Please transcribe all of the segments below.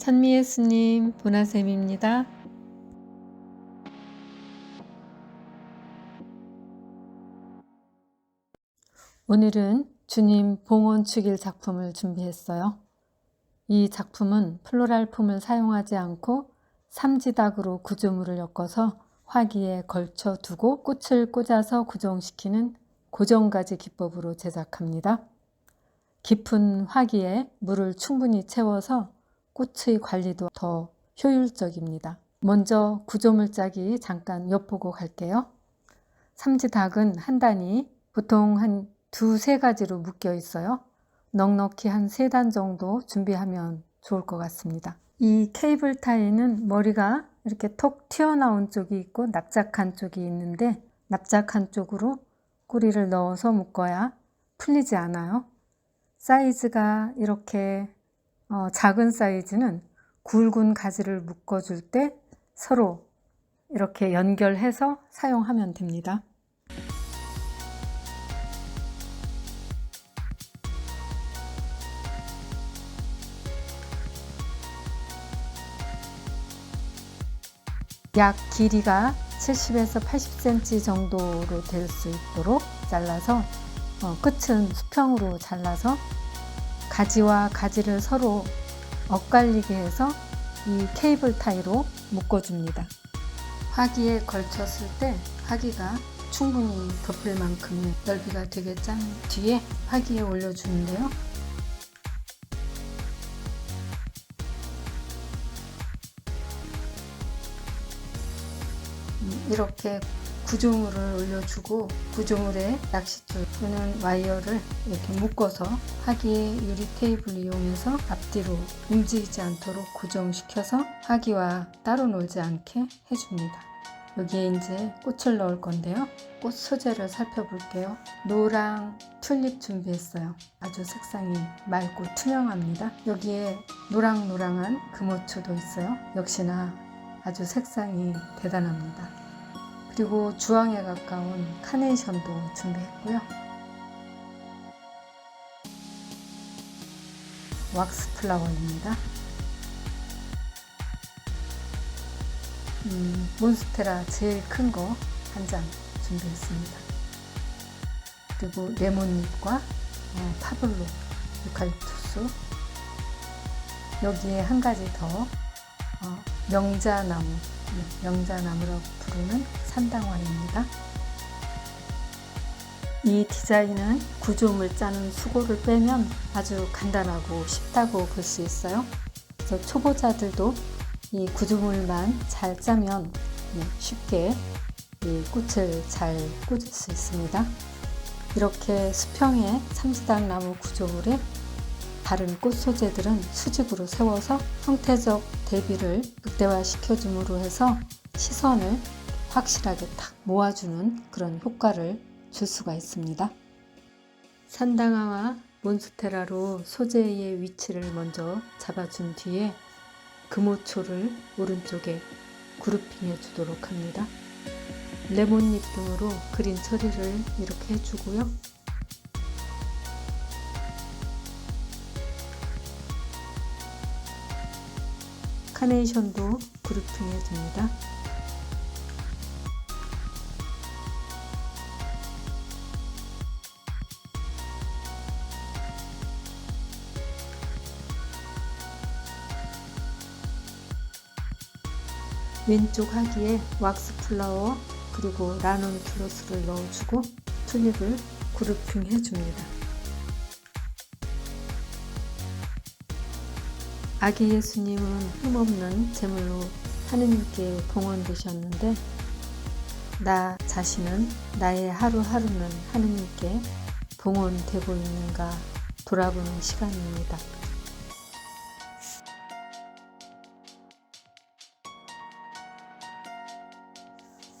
찬미예수님 보나쌤입니다. 오늘은 주님 봉헌 축일 작품을 준비했어요. 이 작품은 플로랄품을 사용하지 않고 삼지닥으로 구조물을 엮어서 화기에 걸쳐 두고 꽃을 꽂아서 구정시키는 고정가지 기법으로 제작합니다. 깊은 화기에 물을 충분히 채워서 꽃의 관리도 더 효율적입니다. 먼저 구조물 짜기 잠깐 엿보고 갈게요. 삼지닭은 한 단이 보통 한 두세 가지로 묶여 있어요. 넉넉히 한 세 단 정도 준비하면 좋을 것 같습니다. 이 케이블 타이는 머리가 이렇게 톡 튀어나온 쪽이 있고 납작한 쪽이 있는데 납작한 쪽으로 꼬리를 넣어서 묶어야 풀리지 않아요. 사이즈가 이렇게 어, 작은 사이즈는 굵은 가지를 묶어줄 때 서로 이렇게 연결해서 사용하면 됩니다. 약 길이가 70에서 80cm 정도로 될 수 있도록 잘라서 어, 끝은 수평으로 잘라서 가지와 가지를 서로 엇갈리게 해서 이 케이블 타이로 묶어줍니다. 화기에 걸쳤을 때 화기가 충분히 덮을 만큼의 넓이가 되게 짠 뒤에 화기에 올려주는데요. 음, 이렇게 구조물을 올려주고 구조물에 낚싯줄 또는 와이어를 이렇게 묶어서 하기에 유리 테이블 이용해서 앞뒤로 움직이지 않도록 고정시켜서 하기와 따로 놀지 않게 해줍니다. 여기에 이제 꽃을 넣을 건데요. 꽃 소재를 살펴볼게요. 노랑 튤립 준비했어요. 아주 색상이 맑고 투명합니다. 여기에 노랑노랑한 금호초도 있어요. 역시나 아주 색상이 대단합니다. 그리고 주황에 가까운 카네이션도 준비했고요. 왁스 플라워입니다. 음, 몬스테라 제일 큰 거 한 장 준비했습니다. 그리고 레몬잎과 어, 파블로, 유칼립투스 여기에 한 가지 더 어, 명자나무, 네, 명자나무라고 부르는 산당화입니다. 이 디자인은 구조물 짜는 수고를 빼면 아주 간단하고 쉽다고 볼 수 있어요. 그래서 초보자들도 이 구조물만 잘 짜면 네, 쉽게 이 꽃을 잘 꽂을 수 있습니다. 이렇게 수평의 삼지당 나무 구조물에 다른 꽃 소재들은 수직으로 세워서 형태적 대비를 극대화 시켜줌으로 해서 시선을 확실하게 탁 모아주는 그런 효과를 줄 수가 있습니다. 산당화와 몬스테라로 소재의 위치를 먼저 잡아준 뒤에 금호초를 오른쪽에 그룹핑해 주도록 합니다. 레몬잎 등으로 그린 처리를 이렇게 해주고요. 카네이션도 그룹핑 해 줍니다. 왼쪽 하기에 왁스 플라워 그리고 라논 플러스를 넣어주고 튤립을 그룹핑 해줍니다. 아기 예수님은 흠없는 제물로 하느님께 봉헌되셨는데 나 자신은 나의 하루하루는 하느님께 봉헌되고 있는가 돌아보는 시간입니다.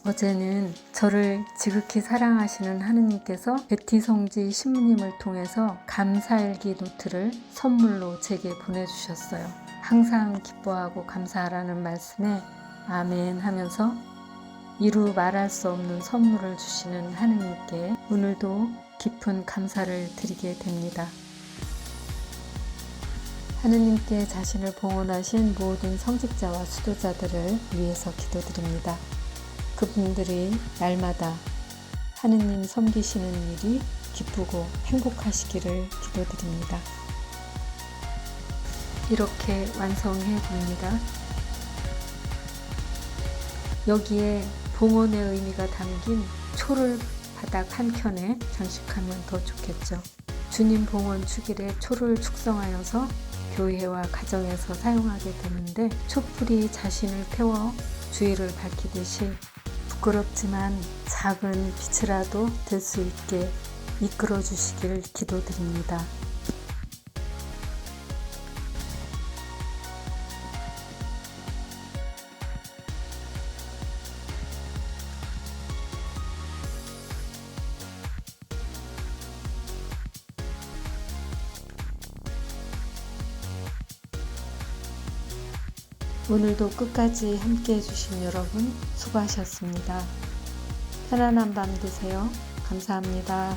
어제는 저를 지극히 사랑하시는 하느님께서 베티 성지 신부님을 통해서 감사일기 노트를 선물로 제게 보내주셨어요. 항상 기뻐하고 감사하라는 말씀에 아멘 하면서 이루 말할 수 없는 선물을 주시는 하느님께 오늘도 깊은 감사를 드리게 됩니다. 하느님께 자신을 봉헌하신 모든 성직자와 수도자들을 위해서 기도드립니다. 그분들이 날마다 하느님 섬기시는 일이 기쁘고 행복하시기를 기도드립니다. 이렇게 완성해 봅니다. 여기에 봉헌의 의미가 담긴 초를 바닥 한켠에 장식하면 더 좋겠죠. 주님 봉헌 축일에 초를 축성하여서 교회와 가정에서 사용하게 되는데 촛불이 자신을 태워 주의를 밝히듯이 부끄럽지만 작은 빛이라도 될 수 있게 이끌어 주시길 기도드립니다. 오늘도 끝까지 함께 해주신 여러분 수고하셨습니다. 편안한 밤 되세요. 감사합니다.